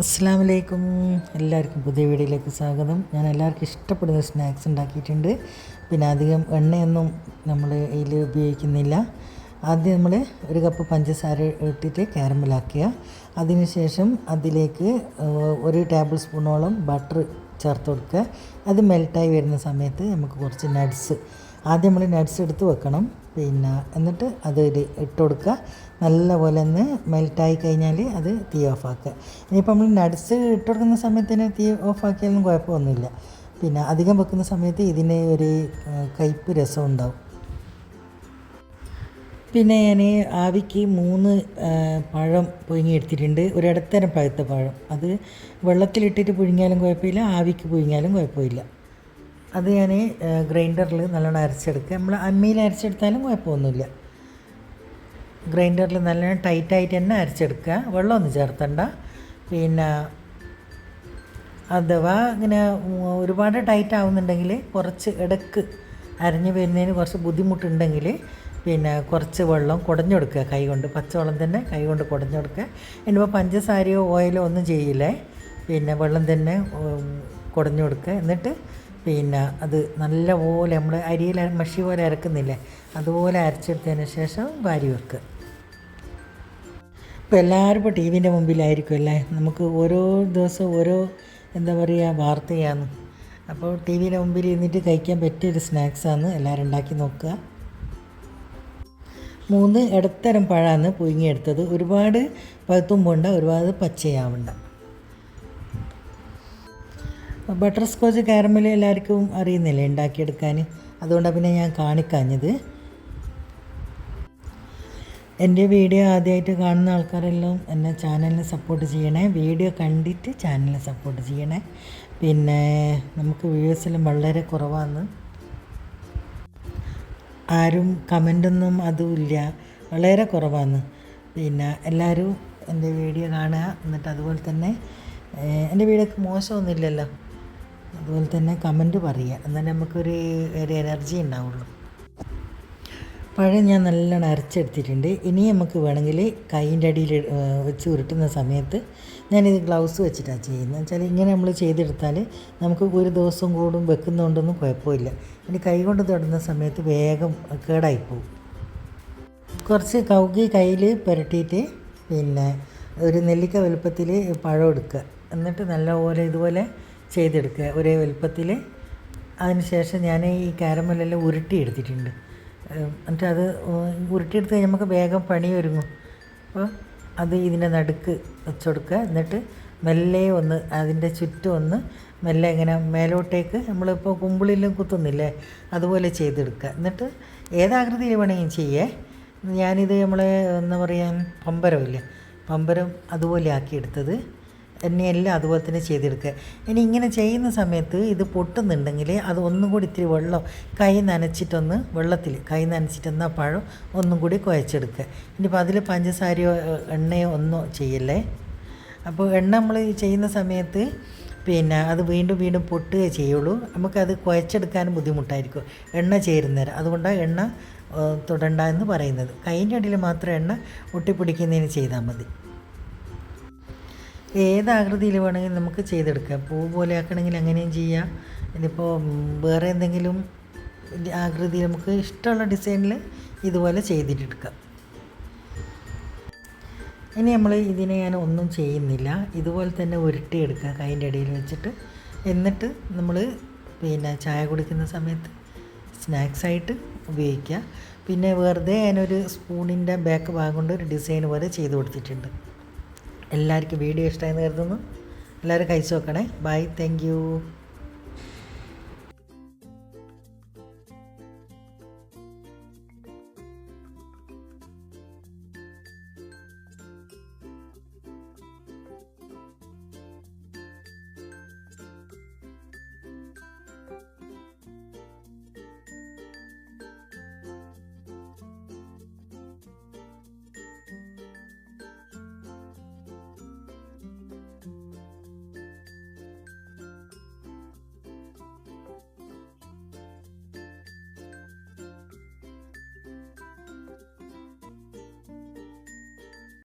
അസ്സാം വലൈക്കും എല്ലാവർക്കും പുതിയ വീഡിയോയിലേക്ക് സ്വാഗതം. ഞാൻ എല്ലാവർക്കും ഇഷ്ടപ്പെടുന്ന സ്നാക്സ് ഉണ്ടാക്കിയിട്ടുണ്ട്. പിന്നെ അധികം എണ്ണയൊന്നും നമ്മൾ ഇതിൽ ഉപയോഗിക്കുന്നില്ല. ആദ്യം നമ്മൾ ഒരു കപ്പ് പഞ്ചസാര ഇട്ടിട്ട് കാരമലാക്കുക അതിനുശേഷം അതിലേക്ക് ഒരു ടേബിൾ സ്പൂണോളം ബട്ടർ ചേർത്ത് കൊടുക്കുക. അത് മെൽട്ടായി വരുന്ന സമയത്ത് നമുക്ക് കുറച്ച് നട്ട്സ് ആദ്യം നമ്മൾ നട്ട്സ് എടുത്ത് വെക്കണം. പിന്നെ എന്നിട്ട് അത് ഇട്ട് കൊടുക്കുക. നല്ലപോലെ ഒന്ന് മെൽറ്റായി കഴിഞ്ഞാൽ അത് തീ ഓഫാക്കുക ഇനിയിപ്പോൾ നമ്മൾ നട്ട്സ് ഇട്ട് കൊടുക്കുന്ന സമയത്തിന് തീ ഓഫാക്കിയാലും കുഴപ്പമൊന്നുമില്ല. പിന്നെ അധികം വെക്കുന്ന സമയത്ത് ഇതിന് ഒരു കയ്പ്പ് രസം ഉണ്ടാവും. പിന്നെ ഞാൻ ആവിക്ക് മൂന്ന് പഴം പുഴുങ്ങിയെടുത്തിട്ടുണ്ട്. ഒരു ഇടത്തരം പഴുത്ത പഴം. അത് വെള്ളത്തിലിട്ടിട്ട് പുഴുങ്ങിയാലും കുഴപ്പമില്ല ആവിക്ക് പുഴുങ്ങിയാലും കുഴപ്പമില്ല. അത് ഞാൻ ഗ്രൈൻഡറിൽ നല്ലോണം അരച്ചെടുക്കുക. നമ്മൾ അമ്മിയിൽ അരച്ചെടുത്താലും കുഴപ്പമൊന്നുമില്ല. ഗ്രൈൻഡറിൽ നല്ലോണം ടൈറ്റായിട്ട് തന്നെ അരച്ചെടുക്കുക. വെള്ളമൊന്നും ചേർത്തണ്ട. പിന്നെ അഥവാ ഇങ്ങനെ ഒരുപാട് ടൈറ്റ് ആവുന്നുണ്ടെങ്കിൽ കുറച്ച് ഇടയ്ക്ക് അരഞ്ഞു വരുന്നതിന് കുറച്ച് ബുദ്ധിമുട്ടുണ്ടെങ്കിൽ പിന്നെ കുറച്ച് വെള്ളം കുടഞ്ഞെടുക്കുക കൈ കൊണ്ട്. പച്ചവെള്ളം തന്നെ കൈ കൊണ്ട് കുടഞ്ഞെടുക്കുക എന്നിപ്പോൾ പഞ്ചസാരയോ ഓയിലോ ഒന്നും ചെയ്യില്ലേ? പിന്നെ വെള്ളം തന്നെ കുടഞ്ഞെടുക്കുക എന്നിട്ട് പിന്നെ അത് നല്ലപോലെ നമ്മൾ അരിയിൽ മഷി പോലെ അരക്കുന്നില്ലേ? അതുപോലെ അരച്ചെടുത്തതിന് ശേഷം വാരി വെക്കുക ഇപ്പോൾ എല്ലാവരും ഇപ്പോൾ ടി വിന്റെ മുമ്പിലായിരിക്കും അല്ലേ? നമുക്ക് ഓരോ ദിവസം ഓരോ എന്താ പറയുക വാർത്തയാണ്. അപ്പോൾ ടി വിയുടെ മുമ്പിൽ ഇരുന്നിട്ട് കഴിക്കാൻ പറ്റിയൊരു സ്നാക്സാണ് എല്ലാവരും ഉണ്ടാക്കി നോക്കുക. മൂന്ന് ഇടത്തരം പഴമാണ് പുഴുങ്ങിയെടുത്തത്. ഒരുപാട് പഴുത്തും ഒരുപാട് പച്ചയാവണ്ട. ബട്ടർ സ്കോച്ച് കാരമൽ എല്ലാവർക്കും അറിയുന്നില്ലേ ഉണ്ടാക്കിയെടുക്കാൻ? അതുകൊണ്ടാണ് പിന്നെ ഞാൻ കാണിക്കാഞ്ഞത്. എന്റെ വീഡിയോ ആദ്യമായിട്ട് കാണുന്ന ആൾക്കാരെല്ലാം എന്നെ ചാനലിനെ സപ്പോർട്ട് ചെയ്യണേ. വീഡിയോ കണ്ടിട്ട് ചാനലിനെ സപ്പോർട്ട് ചെയ്യണേ. പിന്നെ നമുക്ക് വ്യൂവേഴ്സെല്ലാം വളരെ കുറവാണ്. ആരും കമന്റൊന്നും അതുമില്ല വളരെ കുറവാണ്. പിന്നെ എല്ലാവരും എന്റെ വീഡിയോ കാണുക. എന്നിട്ട് അതുപോലെ തന്നെ എന്റെ വീഡിയോക്ക് മോശമൊന്നുമില്ലല്ലോ അതുപോലെ തന്നെ കമന്റ് പറയുക. എന്നാൽ നമുക്കൊരു ഒരു എനർജി ഉണ്ടാവുള്ളൂ. പഴം ഞാൻ നല്ലോണം അരച്ചെടുത്തിട്ടുണ്ട്. ഇനി നമുക്ക് വേണമെങ്കിൽ കൈന്റെ അടിയിൽ വെച്ച് ഉരുട്ടുന്ന സമയത്ത് ഞാനിത് ഗ്ലൗസ് വെച്ചിട്ടാണ് ചെയ്യുന്നത്. വെച്ചാൽ ഇങ്ങനെ നമ്മൾ ചെയ്തെടുത്താൽ നമുക്ക് ഒരു ദിവസം കൂടും വെക്കുന്നതുകൊണ്ടൊന്നും കുഴപ്പമില്ല. ഇനി കൈ കൊണ്ട് തൊടുന്ന സമയത്ത് വേഗം കേടായിപ്പോവും. കുറച്ച് കൗകി കയ്യിൽ പുരട്ടിയിട്ട് പിന്നെ ഒരു നെല്ലിക്ക വലുപ്പത്തിൽ പഴം എടുക്കുക. എന്നിട്ട് നല്ലപോലെ ഇതുപോലെ ചെയ്തെടുക്കുക. ഒരേ വലുപ്പത്തിൽ അതിനുശേഷം ഞാൻ ഈ കാരമലെല്ലാം ഉരുട്ടി എടുത്തിട്ടുണ്ട്. ഏഹ് എന്നിട്ട് അത് ഉരുട്ടിയെടുത്ത് കഴിഞ്ഞാൽ നമുക്ക് വേഗം പണി ഒരുങ്ങും. അപ്പോൾ അത് ഇതിന്റെ നടുക്ക് വെച്ചുകൊടുക്കുക എന്നിട്ട് മെല്ലെ ഒന്ന് അതിന്റെ ചുറ്റും ഒന്ന് മെല്ലെ ഇങ്ങനെ മേലോട്ടേക്ക് നമ്മളിപ്പോൾ കുമ്പിളിലും കുത്തുന്നില്ലേ അതുപോലെ ചെയ്തെടുക്കുക. എന്നിട്ട് ഏതാകൃതിയിൽ വേണമെങ്കിലും ചെയ്യേ. ഞാനിത് നമ്മളെ എന്താ പറയുക പമ്പരമില്ലേ പമ്പരം അതുപോലെ ആക്കിയെടുത്തത് എണ്ണയെല്ലാം അതുപോലെ തന്നെ ചെയ്തെടുക്കുക. ഇനി ഇങ്ങനെ ചെയ്യുന്ന സമയത്ത് ഇത് പൊട്ടുന്നുണ്ടെങ്കിൽ അത് ഒന്നും കൂടി ഇത്തിരി വെള്ളം കൈ നനച്ചിട്ടൊന്ന് വെള്ളത്തിൽ കൈ നനച്ചിട്ടൊന്ന് ആ പഴം ഒന്നും കൂടി കുഴച്ചെടുക്കുക. ഇനിയിപ്പോൾ അതിൽ പഞ്ചസാരയോ എണ്ണയോ ഒന്നും ചെയ്യല്ലേ? അപ്പോൾ എണ്ണ നമ്മൾ ചെയ്യുന്ന സമയത്ത് പിന്നെ അത് വീണ്ടും വീണ്ടും പൊട്ടുകയേ ചെയ്യുള്ളൂ. നമുക്കത് കുഴച്ചെടുക്കാനും ബുദ്ധിമുട്ടായിരിക്കും. എണ്ണ ചേരുന്നേരം. അതുകൊണ്ടാണ് എണ്ണ തുടണ്ട എന്ന് പറയുന്നത്. കൈന്റെ അടിയിൽ മാത്രം എണ്ണ ഒട്ടിപ്പിടിക്കുന്നതിന് ചെയ്താൽ മതി. ഏത് ആകൃതിയിൽ വേണമെങ്കിലും നമുക്ക് ചെയ്തെടുക്കാം. പൂ പോലെ ആക്കണമെങ്കിൽ അങ്ങനെയും ചെയ്യാം. ഇതിപ്പോൾ വേറെ എന്തെങ്കിലും ആകൃതി നമുക്ക് ഇഷ്ടമുള്ള ഡിസൈനിൽ ഇതുപോലെ ചെയ്തിട്ടെടുക്കാം. ഇനി നമ്മൾ ഇതിനെ ഞാൻ ഒന്നും ചെയ്യുന്നില്ല. ഇതുപോലെ തന്നെ ഉരുട്ടിയെടുക്കുക കൈന്റെ ഇടയിൽ വെച്ചിട്ട്. എന്നിട്ട് നമ്മൾ പിന്നെ ചായ കുടിക്കുന്ന സമയത്ത് സ്നാക്സായിട്ട് ഉപയോഗിക്കുക പിന്നെ വെറുതെ ഞാനൊരു സ്പൂണിന്റെ ബാക്ക് ഭാഗം കൊണ്ട് ഒരു ഡിസൈൻ പോലെ ചെയ്ത് കൊടുത്തിട്ടുണ്ട്. എല്ലാവർക്കും വീഡിയോ ഇഷ്ടമായെന്ന് കരുതുന്നു. എല്ലാവരും കഴിച്ചു നോക്കണേ. Bye thank